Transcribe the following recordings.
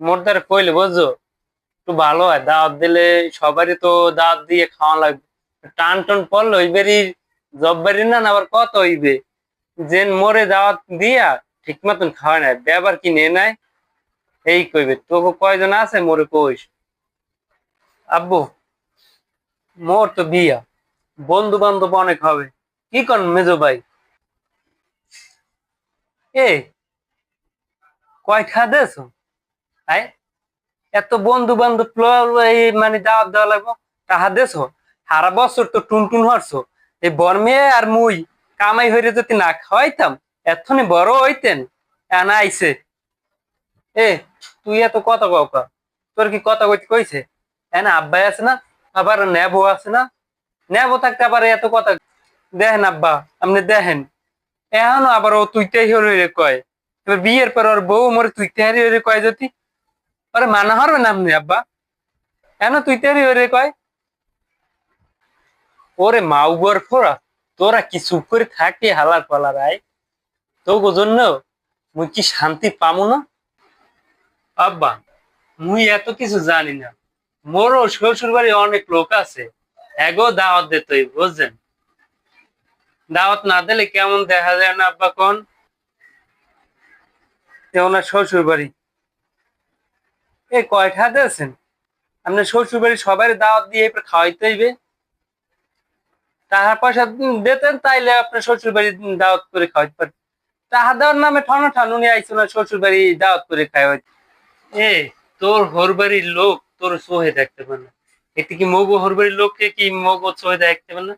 মোর দ্বারা কইলে বুঝছ? একটু ভালো হয়, দাওয়াত দিলে সবারই তো দাওয়াত দিয়ে খাওয়া লাগবে। টান টান পড়ল ওইবারই জব্বারি না আবার কত হইবে? যে মোরে দাওয়াত দিয়া ঠিক মতন খাওয়া নাই, ব্যাপার কি নে নাই? এই কইবে, তোকে কয়জন আছে মোরে কইস? আব্বু, মোর তো বিয়া বন্ধু বান্ধব অনেক হবে। কি কর মেজো ভাই? এ কয়টা দেশ আই এত বন্ধু বান্ধব মানে দাওয়াত দেওয়া লাগবো তাহা দেশ সারা বছর তো টুন টুন হরছো। এই বর্মে আর মুই কামাই হইরে যদি না খাওয়াইতাম এতনি বড় হইতেন, এনা আইছে। এ, তুই এত কথা কাউকা তোর কি কথা কইতে কইছে? এনা আব্বাই আছে না? আবার নেব আছে না? নেব থাকতে আবার এত কথা দেখেন আব্বা, আপনি দেখেন। এখনও আবার ও তুই তেহি হইরে কয়। এবার বিয়ের পর ওর বউ মরে তুই তেহারি হইরে কয় যদি? আরে মানা হরবে না আপনি আব্বা। কেন তুই তেহারি হইরে কয়? ওরে মাউগর ফোরা তোরা কি চুপ করে থাকি হালার পালার আয়? তো জন্য মুই কি শান্তি পামু না? আব্বা, মুই এত কিছু জানি না। মোরও শ্বশুর বাড়ি অনেক লোক আছে। এগো দাওয়াত দিতই বুঝছেন? দাওয়াত না দিলে কেমন দেখা যায় না, আব্বা কোন? ওনার শ্বশুর বাড়ি এ কয়টা আছেন? আপনার শ্বশুর বাড়ি সবাই দাওয়াত দিয়ে খাওয়াইতে হইবে। টাকা পয়সা দিতেন, তাইলে আপনার শ্বশুর বাড়ি দাওয়াত করে খাওয়াইতে পারেন টাকা দেওয়ার নামে ঠানো ঠানো নিয়ে আইসো না শ্বশুর বাড়ি দাওয়াত করে খাওয়াই এ, তোর হোর বাড়ির লোক তোর সোহে দেখতে পারে না। এতে কি মগো হোর বাড়ির লোককে কি মগো সোহে দেখতে পারে না?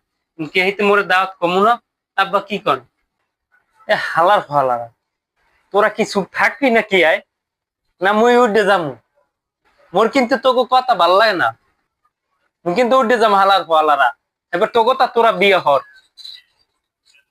কে হইতে মোরে দাওয়াত কমু না? আব্বা কি কন? এ হালার ফালারা। তোরা কিছু থাকবি না কি আয়? না মুই উঠে যাম। মোর কিন্তু তোকে কথা ভালো লাগে না। মুই কিন্তু উঠে যাম হালার পালারা এবার তোকে তা তোরা বিয়ে হর।